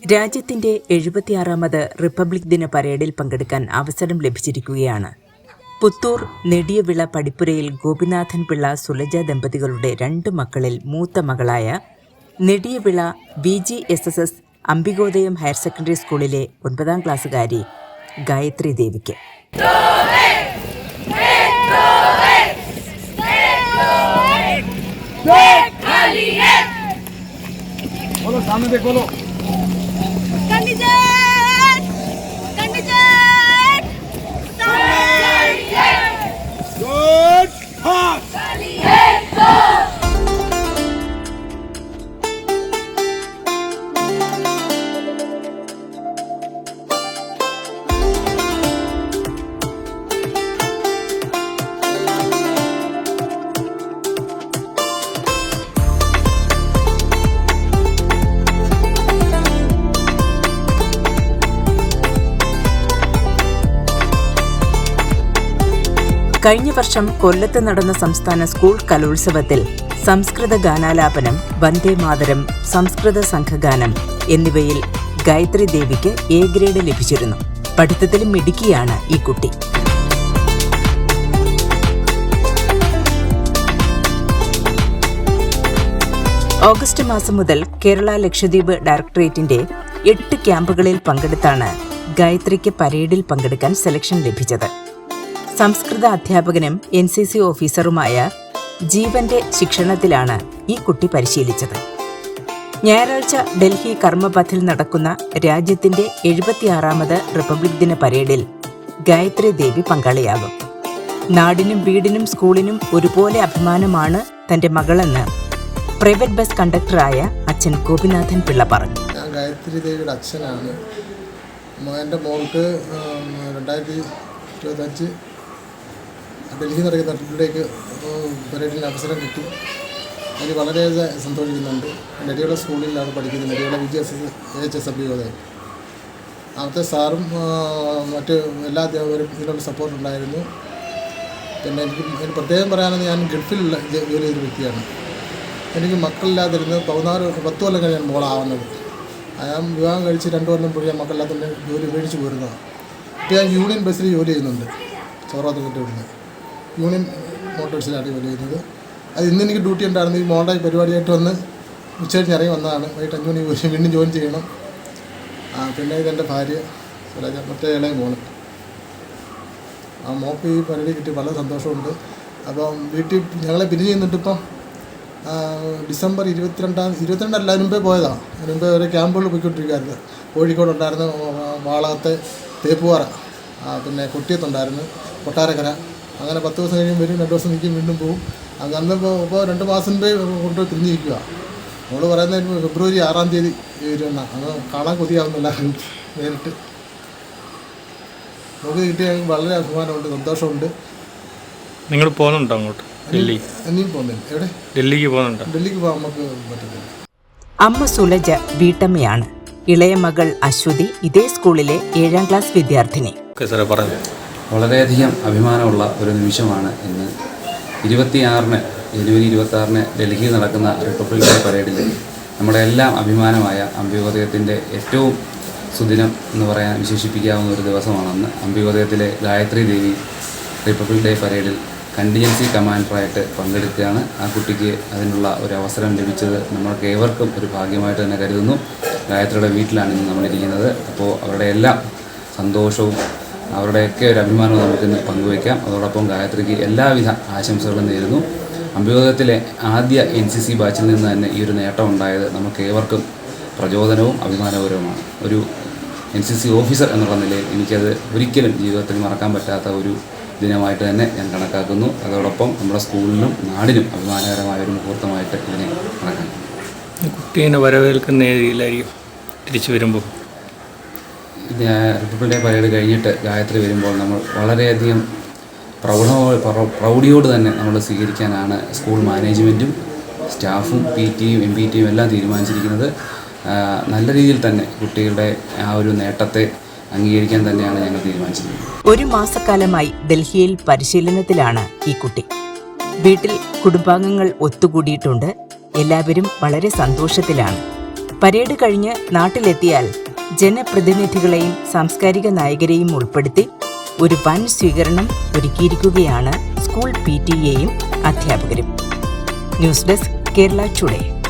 രാജ്യത്തിന്റെ എഴുപത്തിയാറാമത് റിപ്പബ്ലിക് ദിന പരേഡിൽ പങ്കെടുക്കാൻ അവസരം ലഭിച്ചിരിക്കുകയാണ് പുത്തൂർ നെടിയവിള പടിപ്പുരയിൽ ഗോപിനാഥൻ പിള്ള സുലജ ദമ്പതികളുടെ രണ്ട് മക്കളിൽ മൂത്ത മകളായ Nediyavila B G S S S Ambikodayam higher secondary സ്കൂളിലെ ഒൻപതാം ക്ലാസ്സുകാരി ഗായത്രി ദേവിക്ക് बोलो सामने देख बोलो കഴിഞ്ഞ വർഷം കൊല്ലത്ത് നടന്ന സംസ്ഥാന സ്കൂൾ കലോത്സവത്തിൽ സംസ്കൃത ഗാനാലാപനം വന്ദേ മാതരം സംസ്കൃത സംഘഗാനം എന്നിവയിൽ ഗായത്രി ദേവിക്ക് എ ഗ്രേഡ് ലഭിച്ചിരുന്നു. പഠിത്തത്തിൽ മിടുക്കിയാണ് ഈ കുട്ടി. ഓഗസ്റ്റ് മാസം മുതൽ കേരള ലക്ഷദ്വീപ് ഡയറക്ടറേറ്റിന്റെ എട്ട് ക്യാമ്പുകളിൽ പങ്കെടുത്താണ് ഗായത്രിക്ക് പരേഡിൽ പങ്കെടുക്കാൻ സെലക്ഷൻ ലഭിച്ചത്. സംസ്കൃത അധ്യാപകനും എൻ സി സി ഓഫീസറുമായ ജീവന്റെ ശിക്ഷണത്തിലാണ് ഈ കുട്ടി പരിശീലിച്ചത്. ഞായറാഴ്ച ഡൽഹി കർമ്മപഥിൽ നടക്കുന്ന രാജ്യത്തിന്റെ എഴുപത്തിയാറാമത് റിപ്പബ്ലിക് ദിന പരേഡിൽ ഗായത്രി ദേവി പങ്കാളിയാകും. നാടിനും വീടിനും സ്കൂളിനും ഒരുപോലെ അഭിമാനമാണ് തന്റെ മകളെന്ന് പ്രൈവറ്റ് ബസ് കണ്ടക്ടറായ അച്ഛൻ ഗോപിനാഥൻ പിള്ള പറഞ്ഞു. ഞാൻ ഗായത്രി ദേവിയുടെ അച്ഛനാണ്. എന്റെ മോൾക്ക് രണ്ടായിരത്തി ഇരുപത്തഞ്ച് ഡൽഹി നടക്കുന്ന ട്രിപ്പിലേക്ക് പരേഡിന് അവസരം കിട്ടി. അതിൽ വളരെ സന്തോഷിക്കുന്നുണ്ട്. നെടിയുള്ള സ്കൂളിലാണ് പഠിക്കുന്നത്. Nediyulla V G S H S അവിടുത്തെ സാറും മറ്റ് എല്ലാ അധ്യാപകരും ഇതിനുള്ള സപ്പോർട്ട് ഉണ്ടായിരുന്നു. പിന്നെ എനിക്ക് എനിക്ക് പ്രത്യേകം പറയാനെന്ന് ഞാൻ ഗൾഫിലുള്ള ജോലി ചെയ്ത വ്യക്തിയാണ്. എനിക്ക് മക്കളില്ലാതിരുന്ന് പതിനാറ് പത്ത് കൊല്ലം കഴിഞ്ഞാണ് മോളാവുന്നത്. ഞാൻ വിവാഹം കഴിച്ച് രണ്ട് കൊല്ലം ഞാൻ മക്കളില്ലാത്തതിന്റെ ജോലി മേടിച്ച് പോരുന്നതാണ് ഇപ്പോൾ ഞാൻ യൂണിയൻ ബസ്സിൽ ജോലി ചെയ്യുന്നുണ്ട്. ചോറാത്തുകെട്ടി വിടുന്നത്. യൂണിയൻ മോട്ടോഴ്സിലാണ് ജോലി ചെയ്യുന്നത് അത് ഇന്ന് എനിക്ക് ഡ്യൂട്ടി ഉണ്ടായിരുന്നു. ഈ മോളുടെ പരിപാടിയായിട്ട് വന്ന് ഉച്ചകഴിഞ്ഞ് ഇറങ്ങി വന്നതാണ്. വൈകിട്ട് അഞ്ച് മണി വീണ്ടും ജോയിൻ ചെയ്യണം. ആ പിന്നെ ഇതെന്റെ ഭാര്യ സ്വരാജ മറ്റേ ഇളയ മോൾ. ആ മോക്ക് ഈ പരിപാടി കിട്ടി വളരെ സന്തോഷമുണ്ട്. അപ്പം വീട്ടിൽ ഞങ്ങളെ പിരിഞ്ഞ് നിന്നിട്ട് ഇപ്പം ആ, ഡിസംബർ ഇരുപത്തിരണ്ടാം ഇരുപത്തിരണ്ടല്ല അതിന് മുമ്പേ പോയതാണ് അതിന് മുമ്പേ ഒരു ക്യാമ്പുകളിൽ പോയിക്കൊണ്ടിരിക്കുകയായിരുന്നു കോഴിക്കോട് ഉണ്ടായിരുന്നു വാളകത്തെ തേപ്പുപാറ. പിന്നെ കൊട്ടിയത്തുണ്ടായിരുന്നു. കൊട്ടാരക്കര. അങ്ങനെ പത്ത് ദിവസം കഴിയുമ്പോൾ വരും രണ്ട് ദിവസം നിൽക്കും വീണ്ടും പോകും അങ്ങനെ ഇപ്പോൾ ഇപ്പോൾ രണ്ട് മാസം കൊണ്ട് കൊണ്ടുപോയി പിരിഞ്ഞിരിക്കുക നമ്മൾ പറയുന്നത് ഫെബ്രുവരി ആറാം തീയതി വരുന്ന അത് കാണാൻ കൊതിയാവുന്നില്ല നേരിട്ട്. നമുക്ക് കിട്ടിയ വളരെ അഭിമാനമുണ്ട് സന്തോഷമുണ്ട്. നിങ്ങൾ പോകുന്നുണ്ടോ അങ്ങോട്ട്? ഡൽഹി? ഇനിയും പോകുന്നില്ല. എവിടെ? ഡൽഹിക്ക് പോകുന്നുണ്ടോ? ഡൽഹിക്ക് പോകാൻ നമുക്ക് പറ്റുന്നില്ല അമ്മ സുലജ വീട്ടമ്മയാണ്. ഇളയ മകൾ അശ്വതി ഇതേ സ്കൂളിലെ ഏഴാം ക്ലാസ് വിദ്യാർത്ഥിനി. സാറേ പറഞ്ഞു. വളരെയധികം അഭിമാനമുള്ള ഒരു നിമിഷമാണ് ഇന്ന്. ഇരുപത്തിയാറിന് ജനുവരി ഇരുപത്തി ആറിന് ഡൽഹിയിൽ നടക്കുന്ന റിപ്പബ്ലിക് ഡേ പരേഡിൽ നമ്മുടെ എല്ലാം അഭിമാനമായ അമ്പ്യോദയത്തിന്റെ ഏറ്റവും സുദിനം എന്ന് പറയാൻ വിശേഷിപ്പിക്കാവുന്ന ഒരു ദിവസമാണെന്ന് അമ്പ്യോദയത്തിലെ ഗായത്രി ദേവി റിപ്പബ്ലിക് ഡേ പരേഡിൽ കണ്ടിജൻസി കമാൻഡറായിട്ട് പങ്കെടുക്കുകയാണ്. ആ കുട്ടിക്ക് അതിനുള്ള ഒരു അവസരം ലഭിച്ചത് നമ്മൾക്ക് ഏവർക്കും ഒരു ഭാഗ്യമായിട്ട് തന്നെ കരുതുന്നു. ഗായത്രിയുടെ വീട്ടിലാണ് ഇന്ന് നമ്മളിരിക്കുന്നത്. അപ്പോൾ അവരുടെ എല്ലാം സന്തോഷവും അവരുടെയൊക്കെ ഒരു അഭിമാനവും നമുക്കിന്ന് പങ്കുവയ്ക്കാം. അതോടൊപ്പം ഗായത്രിക്ക് എല്ലാവിധ ആശംസകളും നേരുന്നു. അഭിയോഗത്തിലെ ആദ്യ എൻ സി സി ബാച്ചിൽ നിന്ന് തന്നെ ഈ ഒരു നേട്ടം ഉണ്ടായത് നമുക്ക് ഏവർക്കും പ്രചോദനവും അഭിമാനപരവുമാണ് ഒരു എൻ സി സി ഓഫീസർ എന്നുള്ള നിലയിൽ എനിക്കത് ഒരിക്കലും ജീവിതത്തിൽ മറക്കാൻ പറ്റാത്ത ഒരു ദിനമായിട്ട് തന്നെ ഞാൻ കണക്കാക്കുന്നു. അതോടൊപ്പം നമ്മുടെ സ്കൂളിനും നാടിനും അഭിമാനകരമായ ഒരു മുഹൂർത്തമായിട്ട് ഇതിനെ കണക്കാക്കുന്നു. കുട്ടീനെ വരവേൽക്കുന്ന രീതിയിലായിരിക്കും തിരിച്ചു വരുമ്പോൾ. റിപ്പബ്ലിക് ഡേ പരേഡ് കഴിഞ്ഞിട്ട് ഗായത്രി വരുമ്പോൾ നമ്മൾ വളരെയധികം പ്രൗഢ പ്രൗഢിയോട് തന്നെ നമ്മൾ സ്വീകരിക്കാനാണ് സ്കൂൾ മാനേജ്മെന്റും സ്റ്റാഫും പി ടിയും എം പി ടിയും എല്ലാം തീരുമാനിച്ചിരിക്കുന്നത്. നല്ല രീതിയിൽ തന്നെ കുട്ടികളുടെ ആ ഒരു നേട്ടത്തെ അംഗീകരിക്കാൻ തന്നെയാണ് ഞങ്ങൾ തീരുമാനിച്ചിരിക്കുന്നത്. ഒരു മാസക്കാലമായി ഡൽഹിയിൽ പരിശീലനത്തിലാണ് ഈ കുട്ടി. വീട്ടിൽ കുടുംബാംഗങ്ങൾ ഒത്തുകൂടിയിട്ടുണ്ട്. എല്ലാവരും വളരെ സന്തോഷത്തിലാണ്. പരേഡ് കഴിഞ്ഞ് നാട്ടിലെത്തിയാൽ ജനപ്രതിനിധികളെയും സാംസ്കാരിക നായകരെയും ഉൾപ്പെടുത്തി ഒരു വൻ സ്വീകരണം ഒരുക്കിയിരിക്കുകയാണ് സ്കൂൾ പി ടി എയും അധ്യാപകരും. News desk Kerala today.